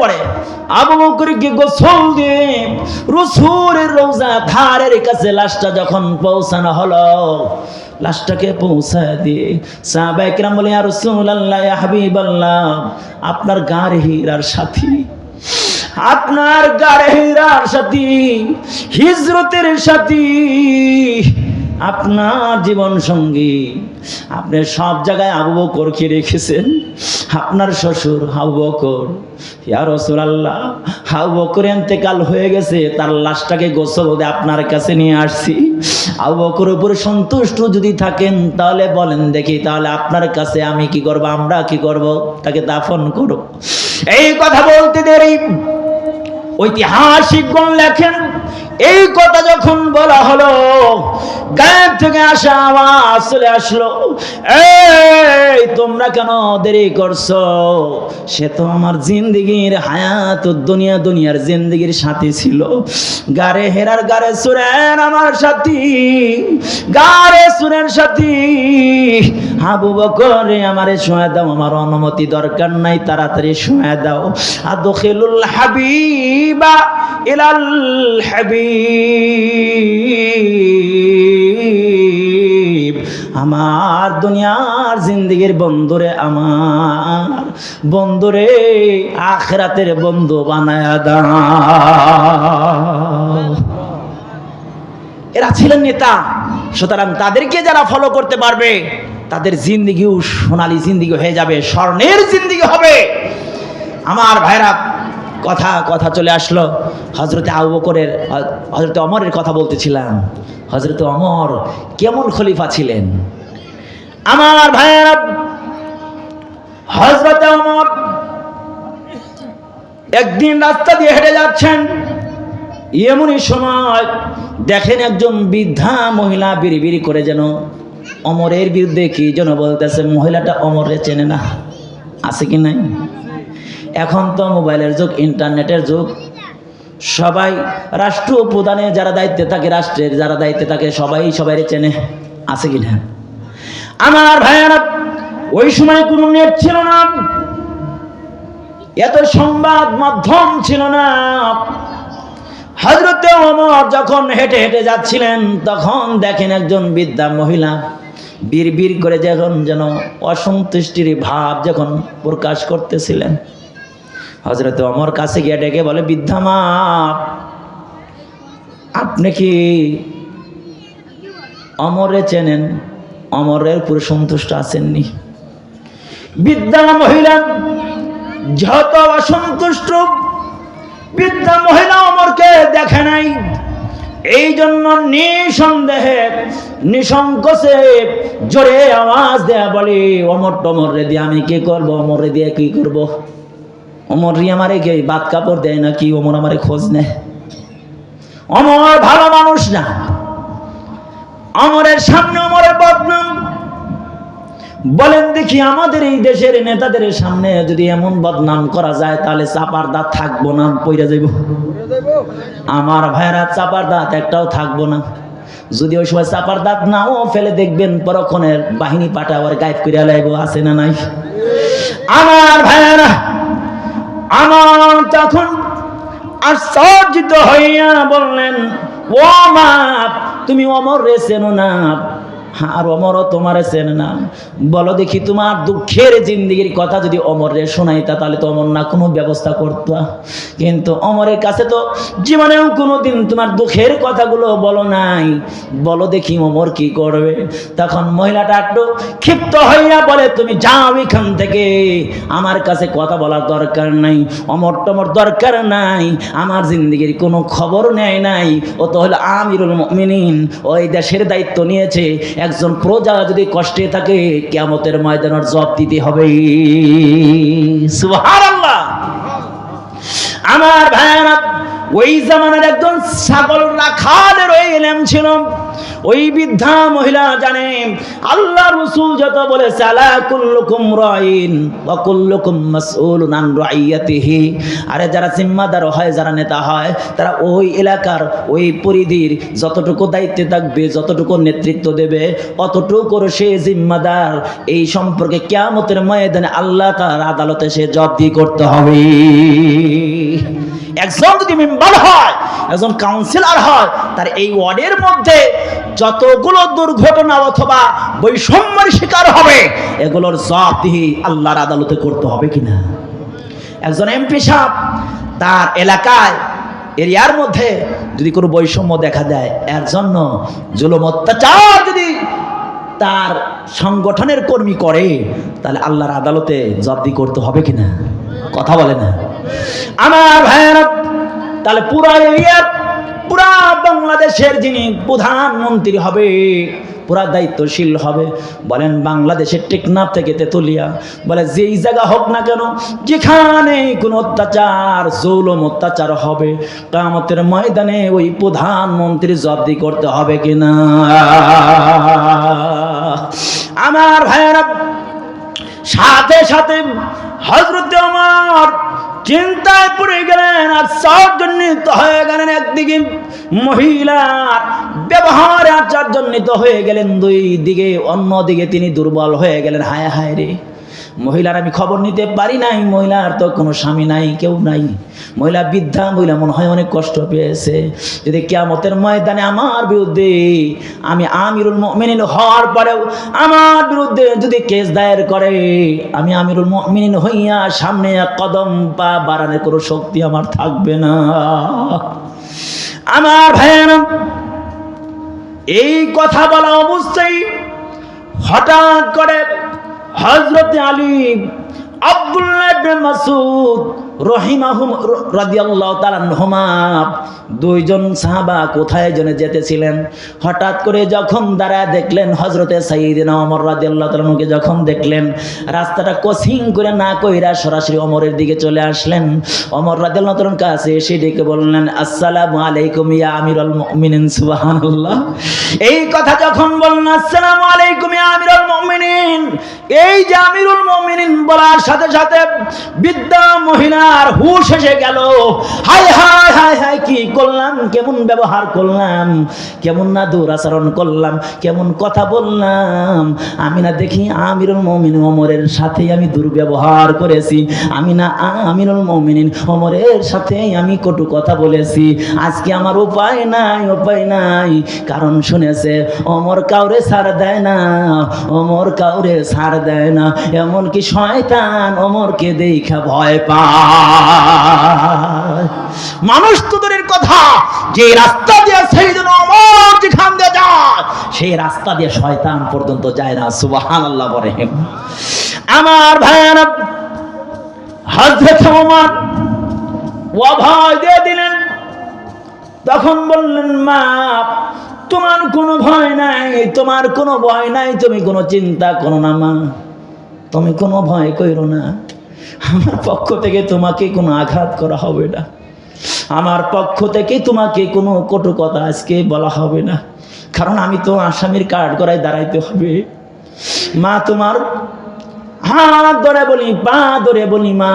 পরে আবু বকরকে গোসল দিয়ে রসুলের রোজা ধারের কাছে লাশটা যখন পৌঁছানো হলো, লাশটাকে পৌঁছায় দিয়ে সাহাবাইকরাম বলে আর রসুল আল্লাহ হাবিব আল্লাহ আপনার গার হীরার সাথী, আপনার গাড়ে হীরার সাথী, হিজরতের সাথী আপনার জীবন সঙ্গী। আপনি সব জায়গায় আবু বকরকে রেখেছেন। আপনার শ্বশুর হাউ বকর। ইয়া রাসূলুল্লাহ হাবু বকর ইন্তেকাল হয়ে গেছে, তার লাশটাকে গোসল দিয়ে আপনার কাছে নিয়ে আসছি। আবু বকর উপরে সন্তুষ্ট যদি থাকেন, তাহলে বলেন দেখি, তাহলে আপনার কাছে আমি কি করব, আমরা কি করব? তাকে দাফন করব এই কথা বলতে দেরি। ঐতিহাসিকগণ লেখেন, এই কথা যখন বলা হলো গায়েব থেকে আসা আওয়াজ চলে আসলো। এই, তোমরা কেন দেরি করছ? সে তো আমার জিন্দিগির হায়াত দুনিয়া দুনিয়ার জিন্দিগির সাথী ছিল। গারে হেরার গারে সুরেন আমার সাথী, গারে সুরেন সাথী। হাবু বকরে আমারে শোয়া দাও, আমার অনুমতি দরকার নাই, তাড়াতাড়ি শোয়া দাও। আদখিলুল হাবিবা ইলাল হাবিব। আমার দুনিয়ার জিন্দিগির বন্ধুরে আমার, বন্ধুরে আখরাতের বন্ধু বানায়া দাও। এরা ছিলেন নেতা, সুতরাং তাদেরকে যারা ফলো করতে পারবে, তাদের জিন্দিগিও সোনালী জিন্দিগি হয়ে যাবে, স্বর্ণের জিন্দিগি হবে। আমার ভাইরা কথা কথা চলে আসলো। হজরতে আবু বকরের হজরতে অমরের কথা বলতেছিলাম। হজরতে অমর কেমন খলিফা ছিলেন? আমার ভাইয়েরা হজরতে অমর একদিন রাস্তা দিয়ে হেঁটে যাচ্ছেন। এমনই সময় দেখেন একজন বৃদ্ধা মহিলা বিড়ি করে যেন অমরের বিরুদ্ধে কি যেন বলতেছে, মহিলাটা অমরে চেনে না, আছে কি নাই? এখন তো মোবাইলের যুগ, ইন্টারনেটের যুগ। সবাই রাষ্ট্র প্রধানে যারা দায়িত্বে থাকে, রাষ্ট্রের যারা দায়িত্বে থাকে, সবাই সবাই চেনে, আছে কি না আমার ভাইয়ারা, ওই সময় কোনো নেট ছিল না। এত সংবাদ মাধ্যম ছিল না। হজরতে ওমর যখন হেঁটে হেঁটে যাচ্ছিলেন, তখন দেখেন একজন বিদ্যা মহিলা বীর বীর করে যখন যেন অসন্তুষ্টির ভাব যখন প্রকাশ করতেছিলেন। হজরতে অমর কাছে গিয়ে ডেকে বলে, বৃদ্ধা মা, আপনি কি অমরে চেনেন? অমরের পুরো সন্তুষ্ট আছেননি? বিদ্যা মহিলা, যত অসন্তুষ্ট, বৃদ্ধা মহিলা অমরকে দেখে নাই। এই জন্য নিঃসন্দেহে, নিঃসংকোচে জোরে আওয়াজ দেয়া বলে, অমর টমর রে দিয়ে আমি কি করব? অমর রে দিয়ে কি করব? অমর রি আমারে কে বাদ কাপড় দেয় না কি অমর আমারে খোঁজ নেয় অমর ভালো মানুষ না। অমরের সামনে অমরের বদনাম। বলেন দেখি আমাদের এই দেশের নেতাদের সামনে যদি এমন বদনাম করা যায়, তাহলে চাপার দাঁত থাকব না, পইরা যাইব। আমার ভাইরা চাপার দাঁত একটাও থাকব না। যদি ওই সময় চাপার দাঁত নাও ফেলে দেখবেন, পরক্ষণের বাহিনী পাঠা আবার গায়েব করিয়া লাইব, আছে না নাই? আমার ভাইয়ারা আমার তখন আশ্চর্যিত হইয়া বললেন ও মা তুমি অমর রে চেনো না আর অমরও তোমার চেনে না। বলো দেখি তোমার দুঃখের জিন্দিগির কথা যদি অমরে শোনাইতা, তাহলে তো অমর না কোনো ব্যবস্থা করতো। কিন্তু অমরের কাছে তো জীবনেও কোনো দিন তোমার দুঃখের কথাগুলো বলো নাই। বলো দেখি অমর কি করবে। তখন মহিলাটা একটু ক্ষিপ্ত হইয়া বলে, তুমি যাও এখান থেকে। আমার কাছে কথা বলার দরকার নাই। অমর টমর দরকার নাই। আমার জিন্দিগির কোনো খবর নেয় নাই। ও তো হলো আমিরুল মিনিন ওই দেশের দায়িত্ব নিয়েছে। একজন প্রজা যদি কষ্টে থাকে কেমতের ময়দানের জব দিতে হবে। আমার ভাই ওই জামানার একজন ছাগল রাখালের রয়ে এলেম ছিল। ওই বৃদ্ধা মহিলা জানে আল্লাহ রসুল যত বলেছে, আলা কুল্লুকুম রাইন ওয়া কুল্লুকুম মাসউলুন আন রাইয়াতিহি। আরে যারা জিম্মাদার হয়, যারা নেতা হয়, তারা ওই এলাকার ওই পরিধির যতটুকু দায়িত্বে থাকবে, যতটুকু নেতৃত্ব দেবে অতটুকুর সে জিম্মাদার। এই সম্পর্কে কিয়ামতের ময়দানে আল্লাহ তার আদালতে সে জবাবদি করতে হবে। একজন যদি মেম্বার হয়, একজন কাউন্সিলর হয়, তার এই ওয়ার্ডের মধ্যে যতগুলো দুর্ঘটনা অথবা বৈষম্যের শিকার হবে, এগুলোর জবাবদিহি আল্লাহর আদালতে করতে হবে কিনা? একজন এমপি সাহেব তার এলাকায়, এরিয়ার মধ্যে যদি কোনো বৈষম্য দেখা দেয়, এর জন্য জুলুম অত্যাচার যদি তার সংগঠনের কর্মী করে, তাহলে আল্লাহর আদালতে জব্দি করতে হবে কিনা? কথা বলে না। আমার ভাইয়েরা, তাহলে পুরা এরিয়ার পুরা বাংলাদেশের যিনি প্রধানমন্ত্রী হবে, পুরা দায়িত্বশীল হবে। বলেন, বাংলাদেশের টেকনাফ থেকে তেতুলিয়া। বলে, যেই জায়গা হোক না কেন, যেখানে কোনো অত্যাচার, জৌলম, অত্যাচার হবে কামতের ময়দানে ওই প্রধানমন্ত্রী জব্দি করতে হবে কিনা? আমার ভাইয়েরা, সাথে সাথে হজরত আমার চিন্তায় পড়ে গেলেন। আর জন্যিত হয়ে গেলেন একদিকে মহিলার ব্যবহারে আচার জন্যিত হয়ে গেলেন দুই দিকে, অন্যদিকে তিনি দুর্বল হয়ে গেলেন। হায় হায় রে। মহিলার আমি খবর নিতে পারি নাই, মহিলার তো কোনো স্বামী নাই, কেউ নাই। মহিলা বৃদ্ধা, মহিলা মনে হয় অনেক কষ্ট পেয়েছে। যদি কেয়ামতের ময়দানে আমার বিরুদ্ধে আমি আমিরুল মিনিন হওয়ার পরেও আমার বিরুদ্ধে যদি কেস দায়ের করে, আমি আমিরুল মিনিন হইয়া সামনে এক কদম পা বাড়ানোর কোনো শক্তি আমার থাকবে না। আমার ভাইয়ারা, এই কথা বলা অবস্থায় হঠাৎ করে হজরত আলী আব্দুল্লাহ মাসুদ রহিমাহুম রাদিয়াল্লাহু তাআলা আনহুমা। দুইজন সাহাবা কোথায় জন্য যেতেছিলেন? হঠাৎ করে যখন দাঁড়ায় দেখলেন হজরতে সাইয়্যিদিনা ওমর রাদিয়াল্লাহু আনহুকে যখন দেখলেন, রাস্তাটা কোচিং করে না কইরা সরাসরি ওমরের দিকে চলে আসলেন। ওমর রাদিয়াল্লাহু কাছে এসে ডেকে বললেন, আসসালামু আলাইকুম ইয়া আমিরুল মুমিনিন, সুবহানাল্লাহ। এই কথা যখন বললেন, আসসালামু আলাইকুম ইয়া আমিরুল মুমিনিন। এই যে আমিরুল মুমিনিন বলার সাথে সাথে বিদ্যা মহিলার হুশ এসে গেল। হায় হায় হায় হায় কি করলাম? কেমন ব্যবহার করলাম? কেমন না দুরাচরণ করলাম? কেমন কথা বললাম? আমি না দেখি আমিরুল মমিন ওমরের সাথে আমি দুর্ব্যবহার করেছি। আমি না আমিরুল মমিন ওমরের সাথে আমি কটু কথা বলেছি। আজকে আমার উপায় নাই উপায় নাই। কারণ শুনেছে, অমর কাউরে ছাড় দেয় না, অমর কাউরে ছাড় দেয় না। এমনকি শয়তান অমরকে দেখা ভয় পায়। মানুষ তো দূরের কথা, যে রাস্তা দিয়ে সেই জন্য অমর যেখান দিয়ে যায়, সেই রাস্তা দিয়ে শয়তান পর্যন্ত যায় না সুবাহান আল্লাহ বলে। আমার ভাইয়ারা হজরত ওমর দিয়ে দিলেন। তখন বললেন, মা, তোমার কোনো ভয় নাই, তোমার কোনো ভয় নাই, তুমি কোনো চিন্তা করো না, মা। তুমি কোনো ভয় করো না। আমার পক্ষ থেকে তোমাকে কোনো আঘাত করা হবে না। আমার পক্ষ থেকে তোমাকে কোনো কটু কথা আজকে বলা হবে না। কারণ আমি তো আসামির কার্ড করায় দাঁড়াইতে হবে। মা তোমার হাত ধরে বলি, পা ধরে বলি, মা।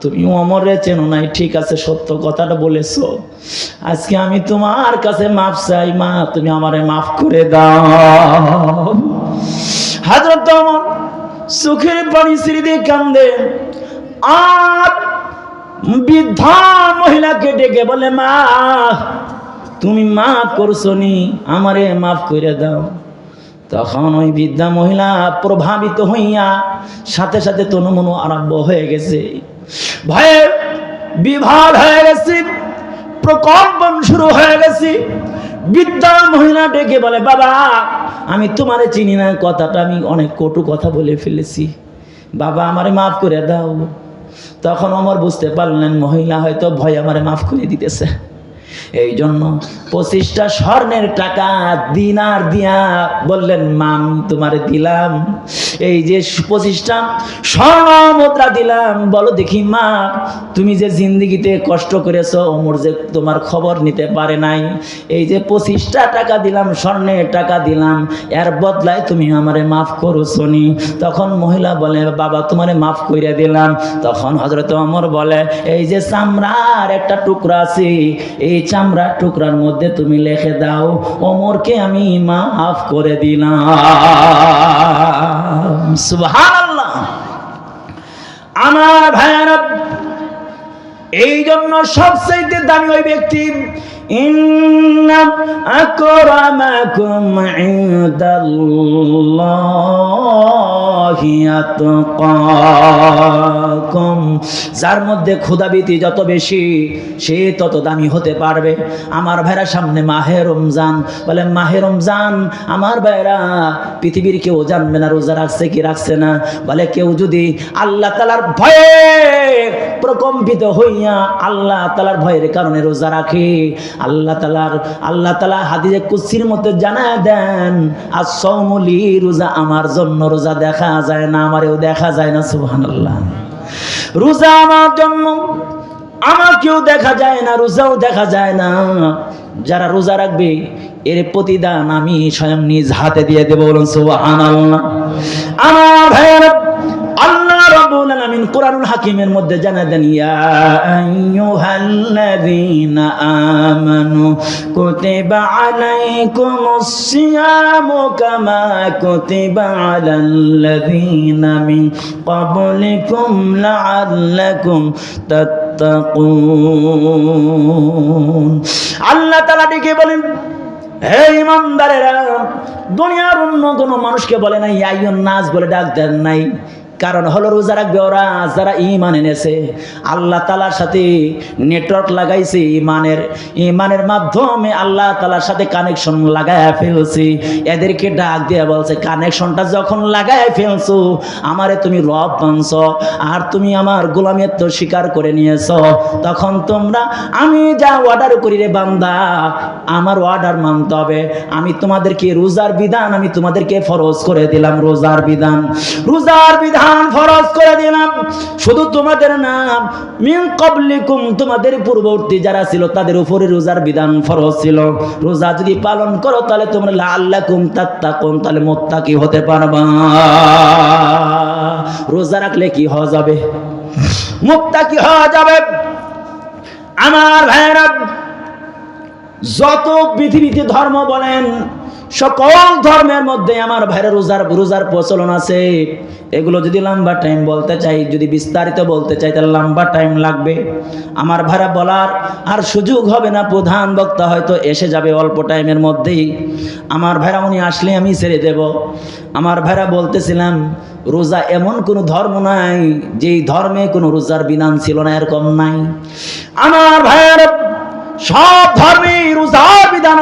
তুমি অমরে চেনো নাই, ঠিক আছে, সত্য কথাটা বলেছ। আজকে আমি তোমার কাছে মাফ চাই, মা, তুমি আমারে মাফ করে দাও। হাজরত অমর চোখের পানি স্মৃতি কান্দে। আর বৃদ্ধা মহিলাকে ডেকে বলে, মা, তুমি মাফ করছ নি আমারে মাফ করে দাও। তখন ওই বৃদ্ধা মহিলা প্রভাবিত হইয়া সাথে সাথে তনুমনু আরম্ভ হয়ে গেছে। ভয়ে বিভাগ হয়ে গেছে, প্রকম্পন শুরু হয়ে গেছে। বৃদ্ধা মহিলা ডেকে বলে, বাবা আমি তোমারে চিনি না, কথাটা আমি অনেক কটু কথা বলে ফেলেছি। বাবা আমারে মাফ করে দাও। তখন আমার বুঝতে পারলেন, মহিলা হয়তো ভয় আমারে মাফ করে দিতেছে। এই জন্য পঁচিশটা স্বর্ণের টাকা দিনার দিয়া বললেন, মাম, তোমারে দিলাম। এই যে পঁচিশটা স্বর্ণ মুদ্রা দিলাম। বলো দেখি, মা, তুমি যে জিন্দিগিতে কষ্ট করেছ, ওমর যে তোমার খবর নিতে পারে নাই। এই যে পঁচিশটা টাকা দিলাম, স্বর্ণের টাকা দিলাম, এর বদলায় তুমি আমারে মাফ করো শনি তখন মহিলা বলে, বাবা, তোমারে মাফ করে দিলাম। তখন হজরত অমর বলে, এই যে চামড়ার একটা টুকরা আছে, এই চামড়ার টুকরার মধ্যে তুমি লেখে দাও ওমরকে আমি মাফ করে দিলাম। আমার ভাইয়ারা এই জন্য সবচেয়ে দামি ওই ব্যক্তি যার মধ্যে ক্ষুধাবীতি যত বেশি, সে তত দামি হতে পারবে। আমার ভাইরা সামনে মাহে রমজান, বলে, মাহে রমজান, আমার ভাইরা পৃথিবীর কেউ জানবে না, রোজা রাখছে কি রাখছে না? বলে, কেউ যদি আল্লাহ তালার ভয়ে প্রকম্পিত হইয়া আল্লাহ তালার ভয়ের কারণে রোজা রাখে আল্লাহ তালার আল্লাহ তালা হাদিজে কুসির মতো জানা দেন আর সৌমলি রোজা আমার জন্য রোজা দেখা যায় না, আমারেও দেখা যায় না সুহান আল্লাহ রোজা আমার জন্য আমাকেও দেখা যায় না, রোজাও দেখা যায় না। যারা রোজা রাখবে, এর প্রতিদান আমি স্বয়ং নিজ হাতে দিয়ে দেবো বলুন আল্লাহ আমার ভাইয়েরা কোরআনুল হাকিমের মধ্যে জানা দেন, ইয়া আমানু কুতিবা আলাইকুমুস সিয়ামু কামা কুতিবা মিন ক্বাবলিকুম লাআল্লাকুম তাত্তাকুন। আল্লাহ তাআলা ডেকে বলেন, হে ইমানদারেরা দুনিয়ার অন্য কোনো মানুষকে বলে নাই আইয়ন নাচ বলে ডাক দেন নাই। কারণ হলো রোজা রাখবে ওরা, যারা ইমান এনেছে। আল্লাহ তালার সাথে নেটওয়ার্ক লাগাইছে ইমানের ইমানের মাধ্যমে আল্লাহ তালার সাথে কানেকশন লাগায় ফেলছি। এদেরকে ডাক দিয়ে বলছে কানেকশনটা যখন লাগায় ফেলছো, আমারে তুমি রব মানছ, আর তুমি আমার গোলামের তো স্বীকার করে নিয়েছ। তখন তোমরা, আমি যা অর্ডার করি রে বান্দা, আমার অর্ডার মানতে হবে। আমি তোমাদেরকে রোজার বিধান, আমি তোমাদেরকে ফরজ করে দিলাম রোজার বিধান। রোজার বিধান ফরজ করে দিলাম। শুধু তোমাদের নাম। মিন কবলিকুম তোমাদের পূর্ববর্তী যারা ছিল, তাদের উপরে রোজার বিধান ফরজ ছিল। রোজা যদি পালন করো, তাহলে তোমরা আল্লাকুম তাত্তাকুম তাহলে মোত্তাকি হতে পারবা। রোজা রাখলে কি হওয়া যাবে? মুক্তাকি হওয়া যাবে। আমার ভাইয়েরা, যত পৃথিবীতে ধর্ম বলেন সকল ধর্মের মধ্যে আমার ভাইরা রোজার রোজার প্রচলন আছে। এগুলো যদি লম্বা টাইম বলতে চাই, যদি বিস্তারিত বলতে চাই, তাহলে লম্বা টাইম লাগবে। আমার ভাইরা বলার আর সুযোগ হবে না, প্রধান বক্তা হয়তো এসে যাবে অল্প টাইমের মধ্যেই। আমার ভাইরা উনি আসলে আমি ছেড়ে দেব। আমার ভাইরা বলতেছিলাম, রোজা এমন কোনো ধর্ম নাই, যেই ধর্মে কোনো রোজার বিধান ছিল না, এরকম নাই। আমার ভাইয়ের সব ধর্মে রোজার বিধান